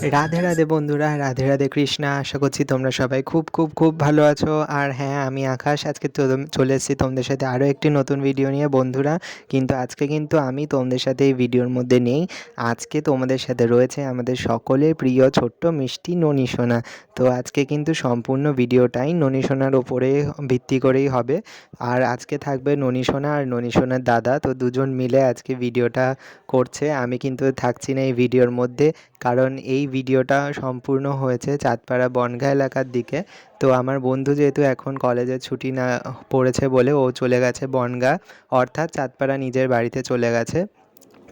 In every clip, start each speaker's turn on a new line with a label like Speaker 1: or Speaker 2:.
Speaker 1: রাধে রাধে বন্ধুরা, রাধে রাধে কৃষ্ণা। আশা করছি তোমরা সবাই খুব খুব খুব ভালো আছো। আর হ্যাঁ আমি আকাশ। আজকে চলে এসেছি তোমাদের সাথে আরও একটি নতুন ভিডিও নিয়ে বন্ধুরা। কিন্তু আজকে কিন্তু আমি তোমাদের সাথে এই ভিডিওর মধ্যে নেই। আজকে তোমাদের সাথে রয়েছে আমাদের সকলের প্রিয় ছোট্ট মিষ্টি ননী সোনা। তো আজকে কিন্তু সম্পূর্ণ ভিডিওটাই ননী সোনার ওপরে ভিত্তি করেই হবে। আর আজকে থাকবে ননী সোনা আর ননী সোনার দাদা। তো দুজন মিলে আজকে ভিডিওটা করছে। আমি কিন্তু থাকছি না এই ভিডিওর মধ্যে। কারণ এই ভিডিওটা সম্পূর্ণ হয়েছে চাঁদপাড়া বনগা এলাকার দিকে। তো আমার বন্ধু যেহেতু এখন কলেজের ছুটি না পড়েছে বলে ও চলে গেছে বনগা, অর্থাৎ চাঁদপাড়া নিজের বাড়িতে চলে গেছে।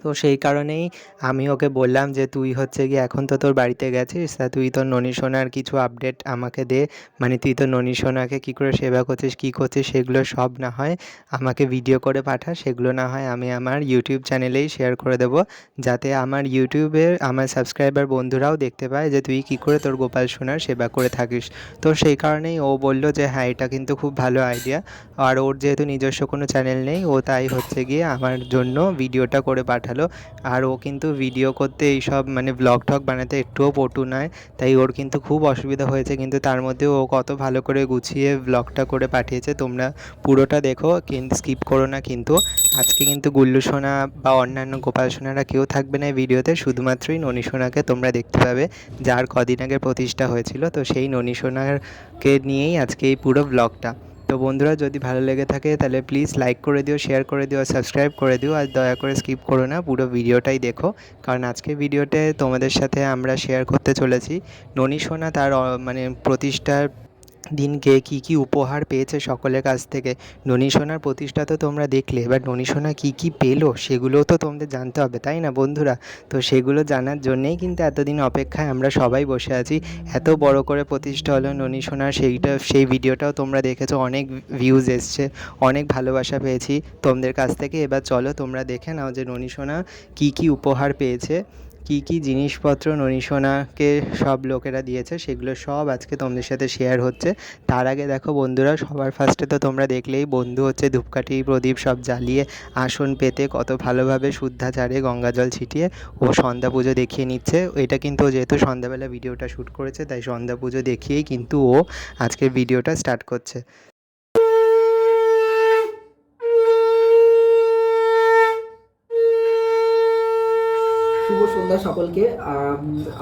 Speaker 1: তো সেই কারণেই আমি ওকে বললাম যে, তুই হচ্ছে কি এখন তো তোর বাড়িতে গেছিস, তা তুই তোর ননী সোনার কিছু আপডেট আমাকে দে। মানে তুই তো ননী সোনাকে কী করে সেবা করছিস, কী করছিস, সেগুলো সব না হয় আমাকে ভিডিও করে পাঠা, সেগুলো না হয় আমি আমার ইউটিউব চ্যানেলেই শেয়ার করে দেবো, যাতে আমার ইউটিউবের আমার সাবস্ক্রাইবার বন্ধুরাও দেখতে পায় যে, তুই কী করে তোর গোপাল সোনার সেবা করে থাকিস। তো সেই কারণেই ও বলল যে হ্যাঁ এটা কিন্তু খুব ভালো আইডিয়া আর ওর যেহেতু নিজস্ব কোনো চ্যানেল নেই, ও তাই হচ্ছে গিয়ে আমার জন্য ভিডিওটা করে পাঠালো আর ও কিন্তু ভিডিও করতে এইসব মানে ব্লগ টগ বানাতে একটুও পটু নয়। তাই ওর কিন্তু খুব অসুবিধা হয়েছে। কিন্তু তার মধ্যে ও কত ভালো করে গুছিয়ে ব্লগটা করে পাঠিয়েছে। তোমরা পুরোটা দেখো। কিন্তু স্কিপ করো না কিন্তু। আজকে কিন্তু গুল্লু সোনা বা অন্যান্য গোপাল সোনারা কেউ থাকবে না ভিডিওতে। শুধুমাত্রই ননী সোনাকে তোমরা দেখতে পাবে। যার কদিন আগে প্রতিষ্ঠা হয়েছিল। তো সেই ননী সোনারকে নিয়েই আজকে এই পুরো ব্লগটা তো বন্ধুরা, যদি ভালো লেগে থাকে তাহলে প্লিজ লাইক করে দিও শেয়ার করে দিও আর সাবস্ক্রাইব করে দিও আর দয়া করে স্কিপ করো না, পুরো ভিডিওটাই দেখো। কারণ আজকে ভিডিওতে তোমাদের সাথে আমরা শেয়ার করতে চলেছি। ননী সোনা তার মানে প্রতিষ্ঠার দিনকে কি কি উপহার পেয়েছে সকলের কাছ থেকে? ননী সোনার প্রতিষ্ঠা তো তোমরা দেখলে, এবার সোনা কী কী পেল সেগুলোও তো তোমাদের জানতে হবে, তাই না বন্ধুরা? তো সেগুলো জানার জন্যেই কিন্তু এতদিন অপেক্ষায় আমরা সবাই বসে আছি। এত বড় করে প্রতিষ্ঠা হলো সোনার, সেইটা, সেই ভিডিওটাও তোমরা দেখেছ, অনেক ভিউজ এসছে, অনেক ভালোবাসা পেয়েছি তোমাদের কাছ থেকে। এবার চলো তোমরা দেখে নাও যে ননী সোনা কী কী উপহার পেয়েছে। কী কী জিনিসপত্র ননী সোনাকে সব লোকেরা দিয়েছে সেগুলো সব আজকে তোমাদের সাথে শেয়ার হচ্ছে। তার আগে দেখো বন্ধুরা, সবার ফার্স্টে তো তোমরা দেখলেই বন্ধু হচ্ছে ধূপকাঠি, প্রদীপ সব জ্বালিয়ে আসন পেতে কত ভালোভাবে শুদ্ধাচারে গঙ্গা জল ছিটিয়ে ও সন্ধ্যা পুজো দেখিয়ে নিচ্ছে। এটা কিন্তু যেহেতু সন্ধ্যাবেলা ভিডিওটা শ্যুট করেছে, তাই সন্ধ্যা পুজো দেখিয়েই কিন্তু ও আজকের ভিডিওটা স্টার্ট করছে।
Speaker 2: সন্ধ্যা সকলকে।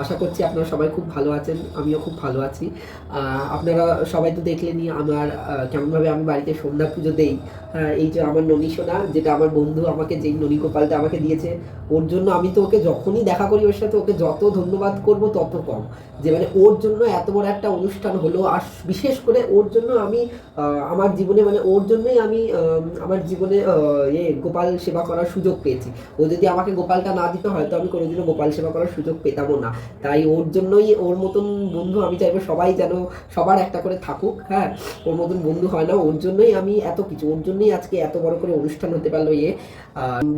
Speaker 2: আশা করছি আপনারা সবাই খুব ভালো আছেন, আমিও খুব ভালো আছি। আপনারা সবাই তো দেখলেনই আমার কেমনভাবে আমি বাড়িতে সন্ধ্যা পুজো দেই। এই যে আমার ননী সোনা, যেটা আমার বন্ধু আমাকে যেই ননী গোপালটা আমাকে দিয়েছে, ওর জন্য আমি তো ওকে যখনই দেখা করি ওর সাথে ওকে যত ধন্যবাদ করব তত কম। যে মানে ওর জন্য এত বড় একটা অনুষ্ঠান হলো, আর বিশেষ করে ওর জন্য আমি আমার জীবনে মানে ওর জন্যই আমি আমার জীবনে এ গোপাল সেবা করার সুযোগ পেয়েছি। ও যদি আমাকে গোপালটা না দিতে হয়তো আমি কোনোদিনও গোপাল সেবা করার সুযোগ পেতামও না। তাই ওর জন্যই ওর মতন বন্ধু আমি চাইব সবাই যেন সবার একটা করে থাকুক হ্যাঁ? ওর মতন বন্ধু হয় না, ওর জন্যই আমি এত কিছু, ওর জন্যই আজকে এত বড় করে অনুষ্ঠান হতে পারল ইয়ে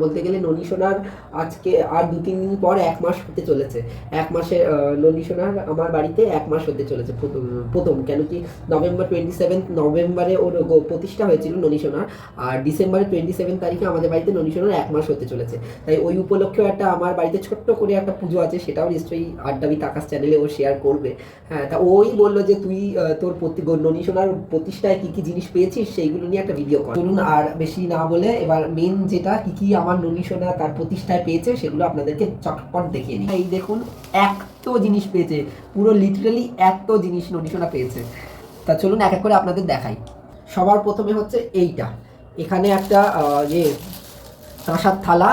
Speaker 2: বলতে গেলে ননী সোনার আজকে আর দু তিন দিন পর এক মাস হতে চলেছে। এক মাসে ননী সোনার আমার বাড়িতে এক মাস হতে চলেছে প্রথম প্রথম। কেন কি নভেম্বর টোয়েন্টি সেভেন নভেম্বরে ওর প্রতিষ্ঠা হয়েছিল ননী সোনার। আর ডিসেম্বরের টোয়েন্টি সেভেন তারিখে আমাদের বাড়িতে ননী সোনার এক মাস হতে চলেছে। তাই ওই উপলক্ষেও একটা আমার বাড়িতে ছোট্ট করে একটা পুজো আছে, সেটাও নিশ্চয়ই আড্ডাবি তাকাস চ্যানেলে ও শেয়ার করবে। হ্যাঁ তা ওই বলল যে তুই তোর প্রতি ননী সোনার প্রতিষ্ঠায় কী কী জিনিস পেয়েছিস, সেইগুলো নিয়ে একটা ভিডিও কর। চলুন আর বেশি না বলে এবার মেন যেটা, কি কি আমার ননী সোনা তার প্রতিষ্ঠায় পেয়েছে, সেগুলো আপনাদেরকে চটপট দেখিয়ে নিই। এই দেখুন এত জিনিস পেয়েছে, পুরো লিটারালি এত জিনিস ননী সোনা পেয়েছে। তা চলুন এক এক করে আপনাদের দেখাই। সবার প্রথমে হচ্ছে এইটা। এখানে একটা ইয়ে কাঁসার থালা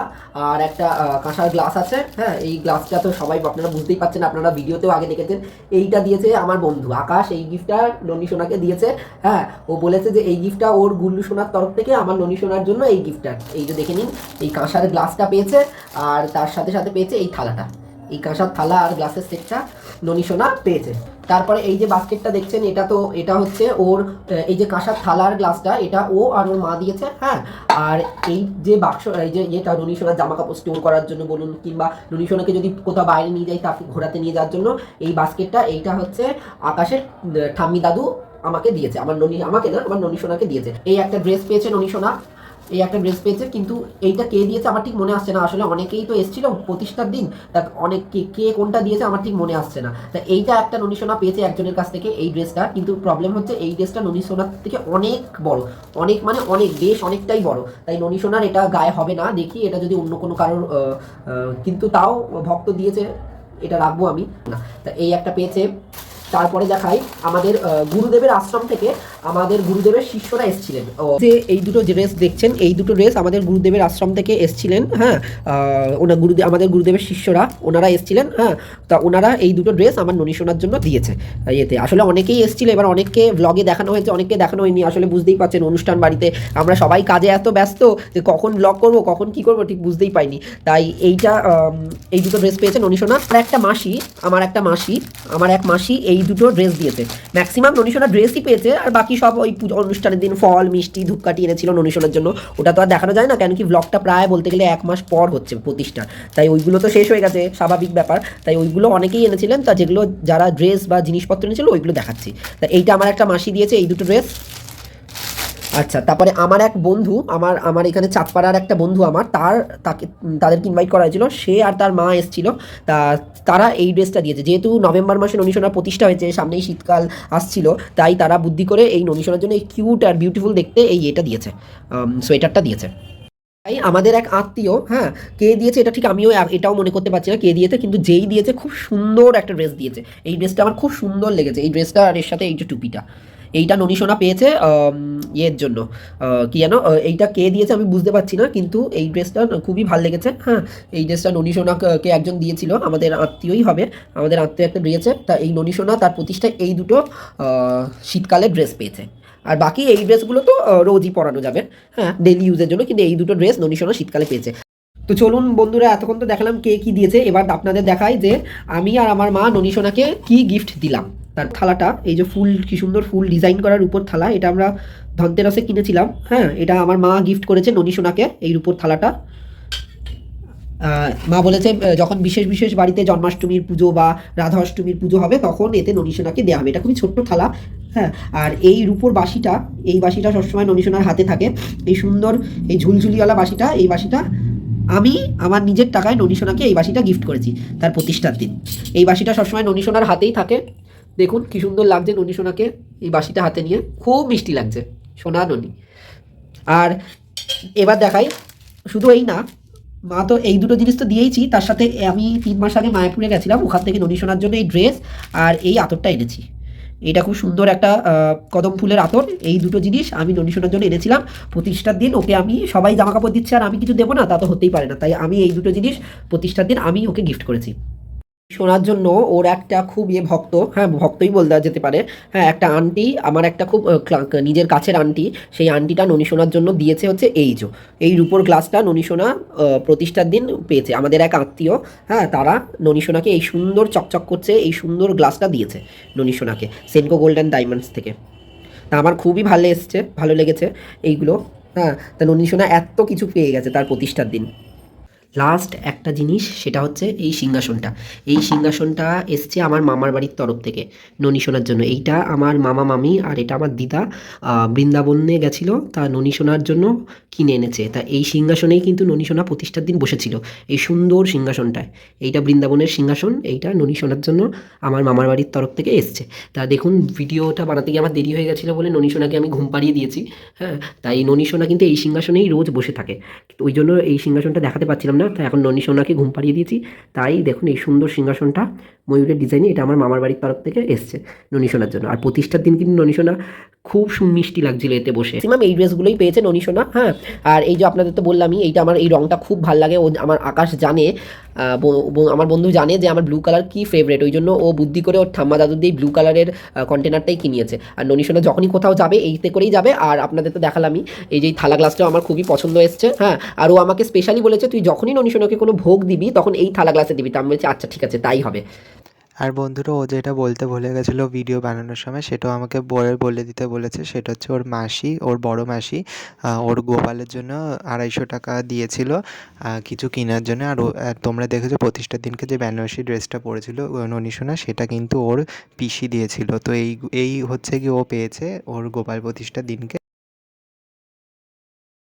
Speaker 2: আর একটা কাঁসার গ্লাস আছে হ্যাঁ এই গ্লাসটা তো সবাই আপনারা বুঝতেই পারছেন, আপনারা ভিডিওতেও আগে দেখেছেন। এইটা দিয়েছে আমার বন্ধু আকাশ, এই গিফটটা ননী সোনাকে দিয়েছে হ্যাঁ ও বলেছে যে এই গিফটটা ওর গুল্লু সোনার তরফ থেকে আমার ননী সোনার জন্য এই গিফটটা। এই যে দেখে নিন, এই কাঁসার গ্লাসটা পেয়েছে আর তার সাথে সাথে পেয়েছে এই থালাটা। এই কাঁসার থালা আর গ্লাসের সেটটা ননী সোনা পেয়েছে। তারপরে এই যে বাস্কেটটা দেখছেন, এটা তো, এটা হচ্ছে ওর এই যে কাঁসার থালার গ্লাসটা, এটা ও আর ওর মা দিয়েছে হ্যাঁ? আর এই যে বাক্স, এই যে ইয়েটা ননী সোনার জামা কাপড় স্টোর করার জন্য বলুন, কিংবা ননী সোনাকে যদি কোথাও বাইরে নিয়ে যাই, তাকে ঘোরাতে নিয়ে যাওয়ার জন্য, এই বাস্কেটটা, এইটা হচ্ছে আকাশের ঠাম্মি দাদু আমাকে দিয়েছে, আমার ননী আমাকে না, আমার ননী সোনাকে দিয়েছে। এই একটা ড্রেস পেয়েছে ননী সোনা। এই একটা ড্রেস পেয়েছে, কিন্তু এইটা কে দিয়েছে আমার ঠিক মনে আসছে না। আসলে অনেকেই তো এসেছিল প্রতিষ্ঠার দিন, তা অনেক কে কোনটা দিয়েছে আমার ঠিক মনে আসছে না। তা এইটা একটা ননী সোনা পেয়েছে একজনের কাছ থেকে এই ড্রেসটা কিন্তু প্রবলেম হচ্ছে এই ড্রেসটা ননী সোনার থেকে অনেক বড়। অনেক মানে অনেক, বেশ অনেকটাই বড়। তাই ননী সোনার এটা গায়ে হবে না, দেখি এটা যদি অন্য কোনো কারোর কিন্তু তাও ভক্ত দিয়েছে, এটা রাখব আমি। না, তা এই একটা পেয়েছে তারপরে দেখাই আমাদের গুরুদেবের আশ্রম থেকে আমাদের গুরুদেবের শিষ্যরা এসেছিলেন। যে এই দুটো ড্রেস দেখছেন এই দুটো ড্রেস আমাদের গুরুদেবের আশ্রম থেকে এসেছিলেন হ্যাঁ আহ, ওনা গুরুদেব আমাদের গুরুদেবের শিষ্যরা ওনারা এসেছিলেন হ্যাঁ তা ওনারা এই দুটো ড্রেস আমার ননী শোনার জন্য দিয়েছে ইয়েতে। আসলে অনেকেই এসেছিল এবার অনেককে ব্লগে দেখানো হয়েছে অনেককে দেখানো হয়নি আসলে বুঝতেই পারছেন অনুষ্ঠান বাড়িতে। আমরা সবাই কাজে এত ব্যস্ত যে কখন ব্লগ করব কখন কি করব ঠিক বুঝতেই পাইনি। তাই এইটা এই দুটো ড্রেস পেয়েছে ননীশোনা আর একটা মাসি আমার একটা মাসি আমার এক মাসি এই দুটো ড্রেস দিয়েছে। ম্যাক্সিমাম ননীশোনা ড্রেসই পেয়েছে, আর বাকি সব ওই পুজো অনুষ্ঠানের দিন ফল, মিষ্টি, ধূপকাঠি এনেছিল ননীশোনার জন্য। ওটা তো আর দেখানো যায় না, কেন কি ব্লগটা প্রায় বলতে গেলে এক মাস পর হচ্ছে প্রতিষ্ঠা। তাই ওইগুলো তো শেষ হয়ে গেছে, স্বাভাবিক ব্যাপার। তাই ওইগুলো অনেকেই এনেছিলেন, তা যেগুলো যারা ড্রেস বা জিনিসপত্র এনেছিল, ওইগুলো দেখাচ্ছি। তা এইটা আমার একটা মাসি দিয়েছে, এই দুটো ড্রেস আচ্ছা তারপরে আমার এক বন্ধু, আমার আমার এখানে চাঁদপাড়ার একটা বন্ধু আমার, তার, তাকে, তাদেরকে ইনভাইট করা হয়েছিল। সে আর তার মা এসেছিল। তা, তারা এই ড্রেসটা দিয়েছে। যেহেতু নভেম্বর মাসে ননীশোনা প্রতিষ্ঠা হয়েছে, সামনেই শীতকাল আসছিল, তাই তারা বুদ্ধি করে এই ননীশোনার জন্য এই কিউট আর বিউটিফুল দেখতে এই এটা দিয়েছে সোয়েটারটা দিয়েছে। তাই আমাদের এক আত্মীয় হ্যাঁ কে দিয়েছে এটা ঠিক আমিও এটাও মনে করতে পারছি না কে দিয়েছে, কিন্তু যেই দিয়েছে খুব সুন্দর একটা ড্রেস দিয়েছে। এই ড্রেসটা আমার খুব সুন্দর লেগেছে। এই ড্রেসটা আর এর সাথে এই যে টুপিটা। এইটা ননীশোনা পেয়েছে ইয়ের জন্য। কি জানো? এইটা কে দিয়েছে আমি বুঝতে পারছি না কিন্তু এই ড্রেসটা খুবই ভালো লেগেছে। হ্যাঁ এই ড্রেসটা ননীশোনাকে একজন দিয়েছিল আমাদের আত্মীয়ই হবে আমাদের আত্মীয় একটা দিয়েছে তা এই ননীশোনা তার প্রতিষ্ঠায় এই দুটো আহ, শীতকালের ড্রেস পেয়েছে। আর বাকি এই ড্রেসগুলো তো রোজই পরানো যাবে হ্যাঁ ডেলি ইউজের জন্য কিন্তু এই দুটো ড্রেস ননীশোনা শীতকালে পেয়েছে। তো চলুন বন্ধুরা এতক্ষণ তো দেখালাম কে কি দিয়েছে এবার আপনাদের দেখাই যে আমি আর আমার মা ননীশোনাকে কি গিফট দিলাম। তার থালাটা, এই যে ফুল, কি সুন্দর ফুল ডিজাইন করার উপর থালা, এটা আমরা ধনতেরাসে কিনেছিলাম হ্যাঁ? এটা আমার মা গিফট করেছে ননীশোনাকে এই উপর থালাটা। মা বলেছে যখন বিশেষ বিশেষ বাড়িতে জন্মাষ্টমীর পুজো বা রাধা অষ্টমীর পুজো হবে, তখন এতে ননীশোনাকে দেওয়া হবে। এটা খুবই ছোট্ট থালা হ্যাঁ? আর এই রূপোর বাসিটা, এই বাসিটা সবসময় ননীশোনার হাতে থাকে। এই সুন্দর, এই ঝুলঝুলিওয়ালা বাসিটা, এই বাসিটা আমি আমার নিজের টাকায় ননীশোনাকে এই বাসিটা গিফট করেছি, তার প্রতিষ্ঠার দিন। এই বাসিটা সবসময় ননীশোনার হাতেই থাকে। দেখুন কি সুন্দর লাগছে ননি সোনাকে এই বাসিটা হাতে নিয়ে। খুব মিষ্টি লাগছে, সোনা ননী। আর এবার দেখাই, শুধু এই না, মা তো এই দুটো জিনিস তো দিয়েইছি, তার সাথে আমি তিন মাস আগে মায়াপুরে গেছিলাম, ওখান থেকে ননী শোনার জন্য এই ড্রেস আর এই আতরটা এনেছি। এটা খুব সুন্দর একটা কদম ফুলের আতর, এই দুটো জিনিস আমি ননী শোনার জন্য এনেছিলাম। প্রতিষ্ঠার দিন ওকে আমি, সবাই জামা কাপড় দিচ্ছে আর আমি কিছু দেবো না, তা তো হতেই পারে না। তাই আমি এই দুটো জিনিস প্রতিষ্ঠার দিন আমি ওকে গিফট করেছি। শোনার জন্য ওর একটা খুব ইয়ে ভক্ত হ্যাঁ ভক্তই বলতে যেতে পারে। হ্যাঁ একটা আন্টি আমার একটা খুব নিজের কাছের আন্টি সেই আন্টিটা ননী শোনার জন্য দিয়েছে হচ্ছে এই এই রূপোর গ্লাসটা ননী সোনা প্রতিষ্ঠার দিন পেয়েছে। আমাদের এক আত্মীয় হ্যাঁ তারা ননী সোনাকে এই সুন্দর চকচক করছে, এই সুন্দর গ্লাসটা দিয়েছে ননী সোনাকে সেনকো গোল্ড অ্যান্ড ডায়মন্ডস থেকে। তা আমার খুবই ভালো এসছে, ভালো লেগেছে এইগুলো হ্যাঁ তা ননী সোনা এত কিছু পেয়ে গেছে তার প্রতিষ্ঠার দিন। লাস্ট একটা জিনিস, সেটা হচ্ছে এই সিংহাসনটা। এই সিংহাসনটা এসছে আমার মামার বাড়ির তরফ থেকে, ননী সোনার জন্য। এইটা আমার মামা, মামি আর এটা আমার দিদা বৃন্দাবনে গেছিল, তা ননী সোনার জন্য কিনে এনেছে। তা এই সিংহাসনেই কিন্তু ননী সোনা প্রতিষ্ঠার দিন বসেছিল, এই সুন্দর সিংহাসনটায়। এইটা বৃন্দাবনের সিংহাসন, এইটা ননী সোনার জন্য আমার মামার বাড়ির তরফ থেকে এসছে। তা দেখুন, ভিডিওটা বানাতে গিয়ে আমার দেরি হয়ে গেছিল বলে ননী সোনাকে আমি ঘুম পাড়িয়ে দিয়েছি হ্যাঁ। তাই ননী সোনা কিন্তু এই সিংহাসনেই রোজ বসে থাকে। ওই জন্য এই সিংহাসনটা দেখাতে পারছিলাম না তাই এখন ননী সোনাকে ঘুম পাড়িয়ে দিয়েছি। তাই দেখুন এই সুন্দর সিংহাসনটা, ময়ূরের ডিজাইনে এটা আমার মামার বাড়ির তরফ থেকে এসছে ননী সোনার জন্য। আর প্রতিষ্ঠার দিন কিন্তু ননী সোনা খুব মিষ্টি লাগছিল এতে বসে। ম্যাম এই ড্রেসগুলোই পেয়েছে ননী সোনা হ্যাঁ। আর এই যে আপনাদের তো বললামই, এইটা আমার, এই রঙটা খুব ভালো লাগে, ও আমার আকাশ জানে। আমার বন্ধু জানে যে আমার ব্লু কালার কি ফেভারেট ওই জন্য ও বুদ্ধি করে ওর ঠাম্মা দাদু দিয়ে ব্লু কালারের কন্টেনারটাই কিনিয়েছে। আর ননিশোনা যখনই কোথাও যাবে, এইতে করেই যাবে। আর আপনাদের তো দেখালামই, এই যে থালা গ্লাসটাও আমার খুবই পছন্দ এসছে হ্যাঁ। আর ও আমাকে স্পেশালি বলেছে, তুই যখনই ননিশোনাকে কোনো ভোগ দিবি, তখন এই থালা গ্লাসে দিবি। তা আমি বলছি আচ্ছা ঠিক আছে, তাই হবে।
Speaker 1: আর বন্ধুরা, ও যেটা বলতে ভুলে গেছিল ভিডিও বানানোর সময়, সেটাও আমাকে বলে বলে দিতে বলেছে। সেটা হচ্ছে ওর মাসি, ওর বড় মাসি ওর গোপালের জন্য আড়াইশো টাকা দিয়েছিল কিছু কেনার জন্য। আর তোমরা দেখেছ প্রতিষ্ঠার দিনকে যে বেনারসি ড্রেসটা পরেছিল ননীশোনা সেটা কিন্তু ওর পিসি দিয়েছিল। তো এই এই হচ্ছে কি ও পেয়েছে ওর গোপাল প্রতিষ্ঠার দিনকে।